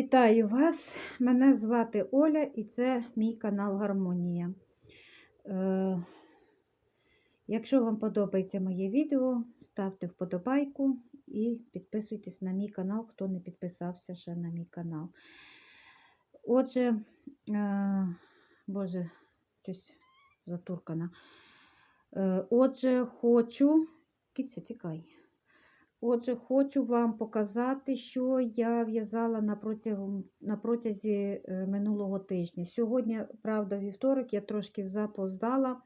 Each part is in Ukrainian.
Вітаю вас! Мене звати Оля і це мій канал Гармонія. Е, якщо вам подобається моє відео, ставте вподобайку і підписуйтесь на мій канал, хто не підписався ще на мій канал. Отже, е, Боже, щось затуркана. Е, отже, хочу. Киця, тікай. Отже, хочу вам показати, що я в'язала на, протягом, протязі е, минулого тижня. Сьогодні, правда, вівторок, я трошки запоздала,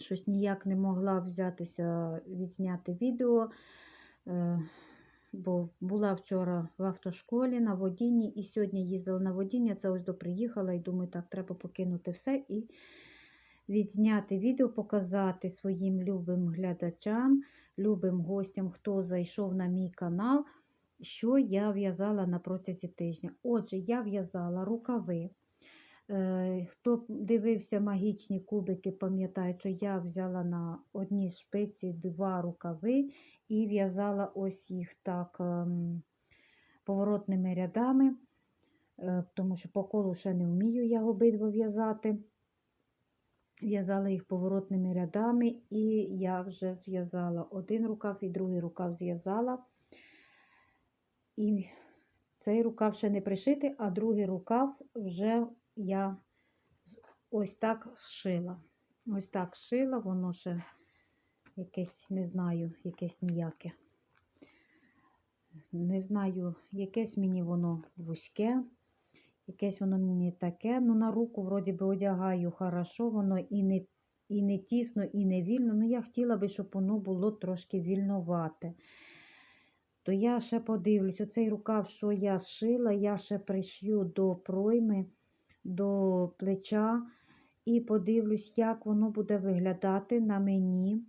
щось ніяк не могла взятися відзняти відео, е, бо була вчора в автошколі на водінні, і сьогодні їздила на водіння. Це ось доприїхала і думаю, так, треба покинути все і відзняти відео, показати своїм любим глядачам любим гостям, хто зайшов на мій канал, що я в'язала на протязі тижня. Отже, я в'язала рукави. Е, хто дивився магічні кубики, пам'ятає, що я взяла на одній шпиці два рукави і в'язала ось їх так ем, поворотними рядами, е, тому що по колу ще не вмію я обидва в'язати. В'язала їх поворотними рядами, і я вже зв'язала один рукав і другий рукав зв'язала. І цей рукав ще не пришитий, а другий рукав вже я ось так зшила. Ось так зшила, воно ще якесь, не знаю, якесь ніяке. Не знаю, якесь мені воно вузьке. Якесь воно мені таке. Ну, на руку, вроді би, одягаю хорошо, воно і не і не тісно, і не вільно. Ну, я хотіла би, щоб воно було трошки вільновате. То я ще подивлюсь, оцей рукав, що я зшила, я ще пришью до пройми, до плеча. І подивлюсь, як воно буде виглядати на мені.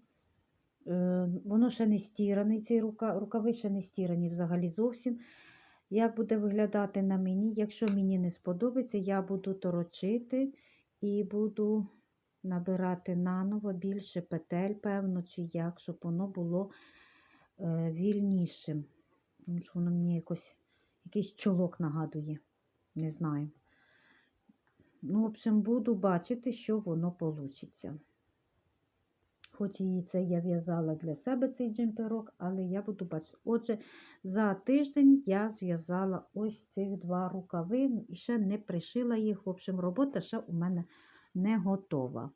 Е, воно ще не цей рукав, рукави ще не стірані взагалі зовсім. Як буде виглядати на мені, якщо мені не сподобається, я буду торочити і буду набирати наново більше петель, певно, чи як, щоб воно було е, вільнішим. Тому що воно мені якось якийсь чолок нагадує. Не знаю. Ну, в общем, буду бачити, що воно вийде. Хоч і це я в'язала для себе цей джемперок, але я буду бачити. Отже, за тиждень я зв'язала ось цих два рукави і ще не пришила їх. В общем, робота ще у мене не готова.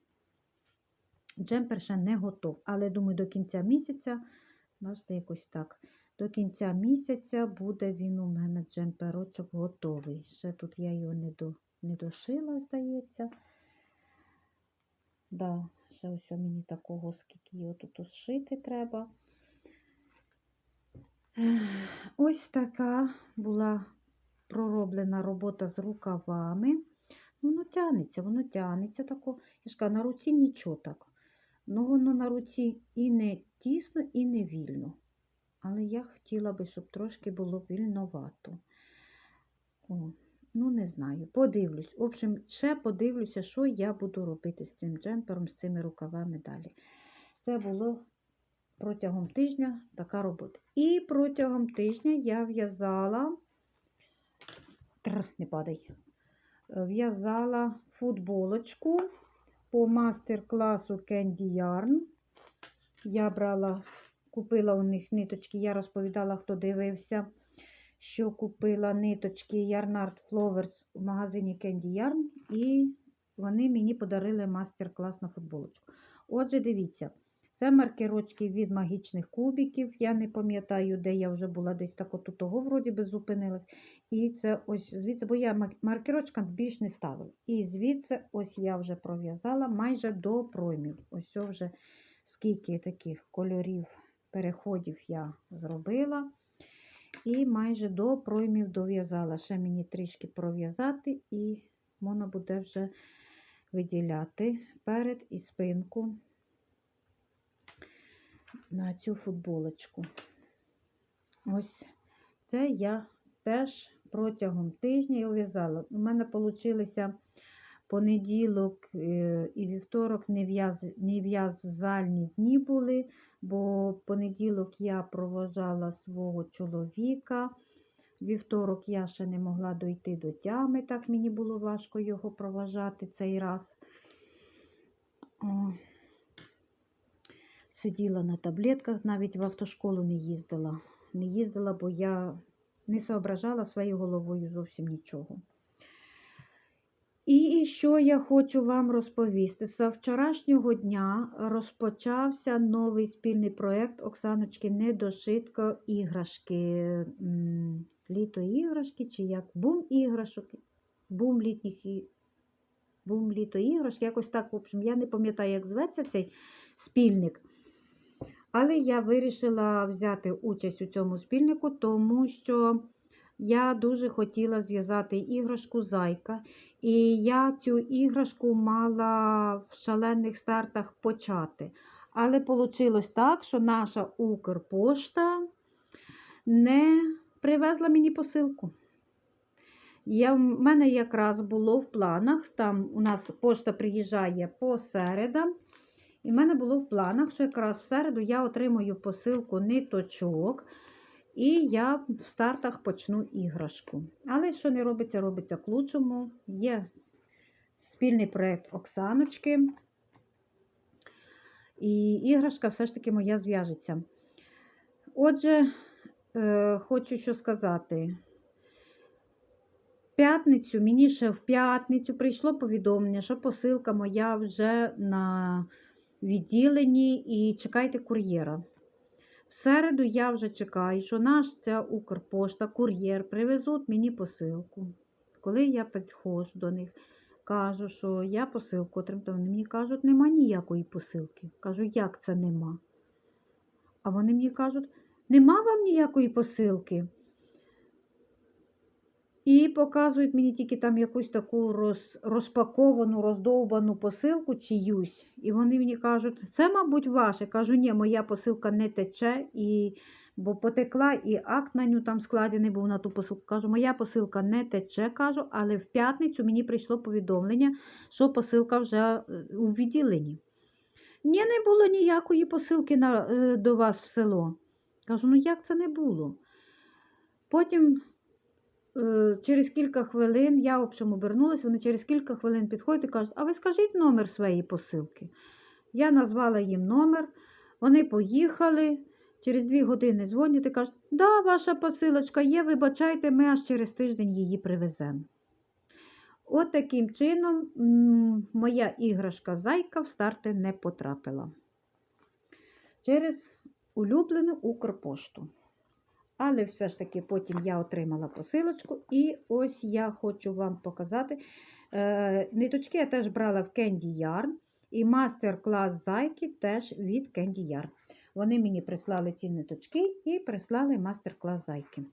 Джемпер ще не готов, але думаю, до кінця місяця, бачите, якось так. До кінця місяця буде він у мене джемперочок готовий. Ще тут я його не до, не дошила, здається. Да, ще ось мені такого, скільки його тут зшити треба. Ось така була пророблена робота з рукавами. Воно тянеться, воно тянеться тако. Я ж кажу, на руці нічого так. Ну, воно на руці і не тісно, і не вільно. Але я хотіла би, щоб трошки було вільновато. О. Ну, не знаю, подивлюсь. В общем, ще подивлюся, що я буду робити з цим джемпером, з цими рукавами далі. Це було протягом тижня така робота. І протягом тижня я в'язала, не падай, в'язала футболочку по мастер-класу Candy Yarn. Я брала, купила у них ниточки, я розповідала, хто дивився що купила ниточки Yarnard Flowers в магазині Candy Yarn, і вони мені подарили мастер-клас на футболочку. Отже, дивіться, це маркерочки від магічних кубиків. Я не пам'ятаю, де я вже була десь так от у того, вроді би, зупинилась. І це ось звідси, бо я маркерочка більш не ставила. І звідси ось я вже пров'язала майже до проймів. Ось вже скільки таких кольорів, переходів я зробила. І майже до проймів дов'язала. Ще мені трішки пров'язати, і можна буде вже виділяти перед і спинку на цю футболочку. Ось це я теж протягом тижня в'язала. У мене вийшло понеділок е, і вівторок нев'язальні дні були бо понеділок я проважала свого чоловіка вівторок я ще не могла дойти до тями, так мені було важко його проважати цей раз. Сиділа на таблетках, навіть в автошколу не їздила. Не їздила, бо я не соображала своєю головою зовсім нічого. І що я хочу вам розповісти? З вчорашнього дня розпочався новий спільний проєкт Оксаночки Недошитко іграшки. Літо іграшки, чи як бум іграшок, бум літніх і бум літо іграшки, якось так, в общем, я не пам'ятаю, як зветься цей спільник. Але я вирішила взяти участь у цьому спільнику, тому що я дуже хотіла зв'язати іграшку зайка. І я цю іграшку мала в шалених стартах почати. Але вийшло так, що наша Укрпошта не привезла мені посилку. Я, в мене якраз було в планах, там у нас пошта приїжджає по середам. І в мене було в планах, що якраз в середу я отримую посилку ниточок, і я в стартах почну іграшку. Але що не робиться, робиться к лучшому. Є спільний проєкт Оксаночки. І іграшка все ж таки моя зв'яжеться. Отже, е, хочу що сказати. П'ятницю, мені ще в п'ятницю прийшло повідомлення, що посилка моя вже на відділенні і чекайте кур'єра. В середу я вже чекаю, що наш ця Укрпошта, кур'єр привезуть мені посилку. Коли я підходжу до них, кажу, що я посилку отримала, вони мені кажуть, нема ніякої посилки. Кажу, як це нема? А вони мені кажуть, нема вам ніякої посилки. І показують мені тільки там якусь таку роз, розпаковану, роздовбану посилку чиюсь. І вони мені кажуть, це, мабуть, ваше. Кажу, ні, моя посилка не тече, і, бо потекла, і акт на ню там складений був на ту посилку. Кажу, моя посилка не тече, кажу, але в п'ятницю мені прийшло повідомлення, що посилка вже е, у відділенні. Ні, не було ніякої посилки на, е, до вас в село. Кажу, ну як це не було? Потім через кілька хвилин я в общем обернулася, вони через кілька хвилин підходять і кажуть, а ви скажіть номер своєї посилки. Я назвала їм номер, вони поїхали. Через дві години дзвонять і кажуть, да, ваша посилочка є, вибачайте, ми аж через тиждень її привеземо. От таким чином моя іграшка зайка в старти не потрапила. Через улюблену Укрпошту. Але все ж таки потім я отримала посилочку, і ось я хочу вам показати. Е, ниточки я теж брала в Candy Yarn, і мастер-клас зайки теж від Candy Yarn. Вони мені прислали ці ниточки і прислали мастер-клас зайки.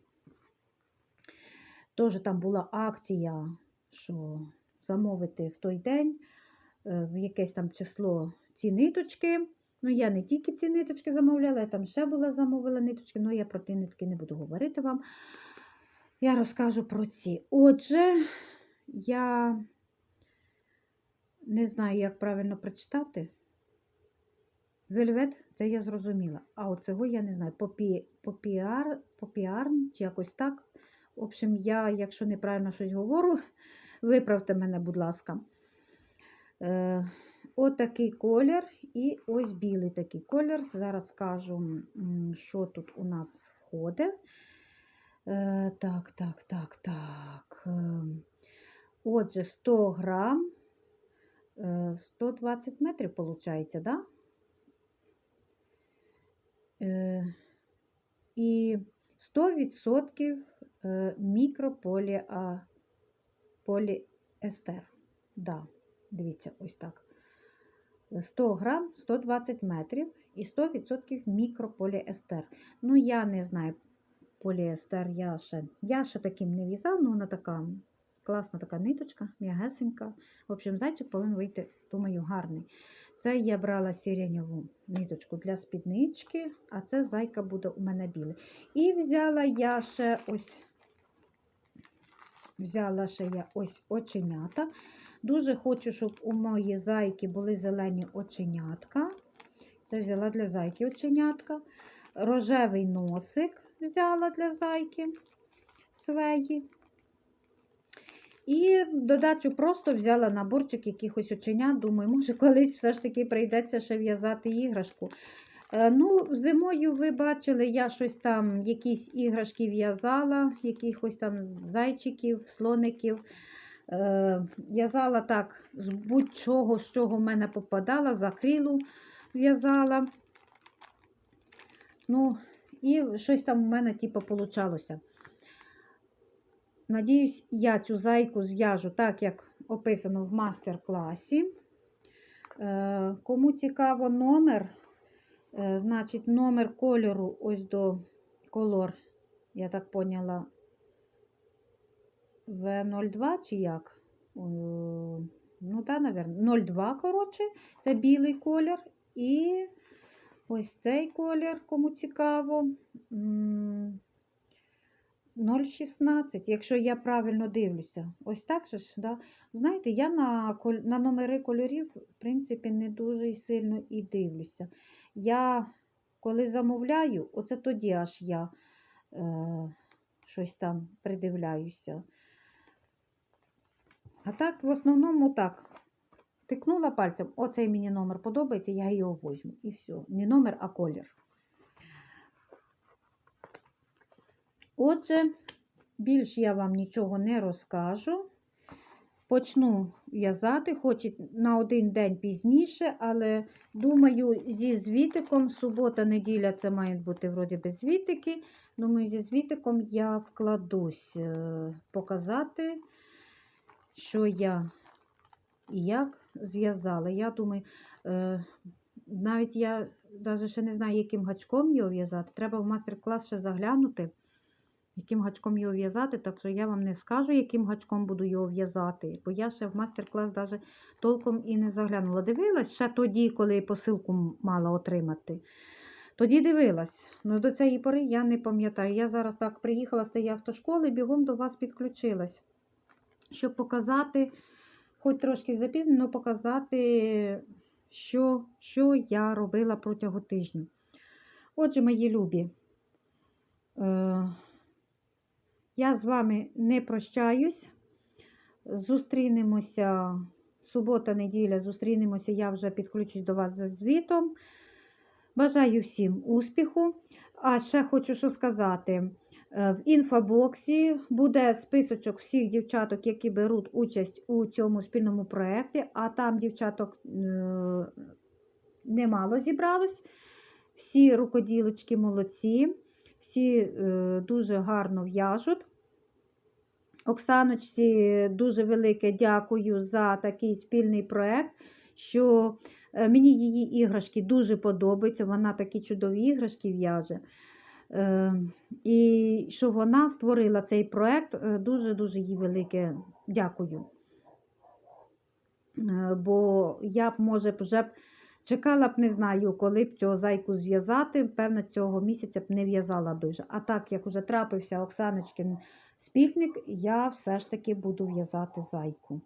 Теж там була акція, що замовити в той день е, в якесь там число ці ниточки. Ну, я не тільки ці ниточки замовляла, я там ще була замовила ниточки, але я про ті нитки не буду говорити вам. Я розкажу про ці. Отже, я не знаю, як правильно прочитати. Вельвет, це я зрозуміла. А оцього я не знаю. Попі, попіар, попіарн чи якось так. В общем, я, якщо неправильно щось говорю, виправте мене, будь ласка. Е, Отакий колір і ось білий такий колір. Зараз скажу, що тут у нас входить. Е, Так, так, так, так. Е, Отже, 100 грам, е, 120 метрів, виходить, так? Да? Е, І 100% е, мікрополіестер. Да, дивіться, ось так. 100 грам, 120 метрів і 100% мікрополіестер. Ну, я не знаю, поліестер я ще, я ще таким не в'язала, але вона така класна така ниточка, м'ягесенька. В общем, зайчик повинен вийти, думаю, гарний. Це я брала сиреневу ниточку для спіднички, а це зайка буде у мене білий. І взяла я ще ось взяла ще я ось оченята. Дуже хочу, щоб у моїй зайки були зелені оченятка. Це взяла для зайки оченятка. Рожевий носик взяла для зайки. свеї. І додачу просто взяла наборчик якихось оченят. Думаю, може, колись все ж таки прийдеться ще в'язати іграшку. Е, Ну, зимою ви бачили, я щось там, якісь іграшки в'язала, якихось там зайчиків, слоників. Е, В'язала так з будь-чого, з чого в мене попадала, з акрилу в'язала. Ну, і щось там у мене, типу, получалося. Надіюсь, я цю зайку зв'яжу так, як описано в мастер-класі. Е, Кому цікаво номер, е, значить, номер кольору ось до колор, я так поняла, В02 чи як? Ну, так, напевно, 02, коротше, це білий колір. І ось цей колір, кому цікаво. 0,16, якщо я правильно дивлюся. Ось так же ж, да? Знаєте, я на, на номери кольорів, в принципі, не дуже сильно і дивлюся. Я, коли замовляю, оце тоді аж я е, щось там придивляюся. А так, в основному так. Тикнула пальцем, оцей мені номер подобається, я його возьму. І все. Не номер, а колір. Отже, більш я вам нічого не розкажу. Почну в'язати, хоч на один день пізніше, але думаю, зі звітиком, субота, неділя це мають бути вроді би звітики. Думаю, зі звітиком я вкладусь е, показати, що я і як зв'язала. Я думаю, е, навіть я навіть ще не знаю, яким гачком його в'язати. Треба в мастер-клас ще заглянути, яким гачком його в'язати. Так що я вам не скажу, яким гачком буду його в'язати, бо я ще в мастер-клас навіть толком і не заглянула. Дивилась ще тоді, коли посилку мала отримати. Тоді дивилась, але до цієї пори я не пам'ятаю. Я зараз так приїхала з тієї автошколи, бігом до вас підключилась, щоб показати, хоч трошки запізнено, показати, що, що я робила протягом тижня. Отже, мої любі, е, я з вами не прощаюсь. Зустрінемося субота, неділя, зустрінемося, я вже підключусь до вас за звітом. Бажаю всім успіху. А ще хочу що сказати. Е, В інфобоксі буде списочок всіх дівчаток, які беруть участь у цьому спільному проєкті, а там дівчаток е, немало зібралось. Всі рукоділочки молодці, всі е, дуже гарно в'яжуть. Оксаночці дуже велике дякую за такий спільний проєкт, що мені її іграшки дуже подобаються. Вона такі чудові іграшки в'яже. Е, І що вона створила цей проєкт, е, дуже-дуже їй велике дякую. Е, Бо я б, може, вже б чекала б, не знаю, коли б цього зайку зв'язати. Певно, цього місяця б не в'язала б вже. А так, як вже трапився Оксаночкин спільник, я все ж таки буду в'язати зайку.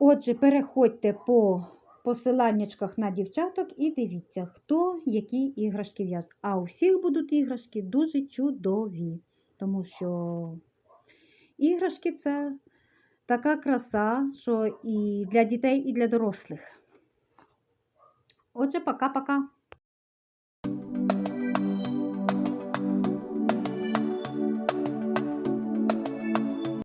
Отже, переходьте по посиланнячках на дівчаток і дивіться, хто які іграшки в'яже. А у всіх будуть іграшки дуже чудові, тому що іграшки це така краса, що і для дітей, і для дорослих. Отже, пока-пока.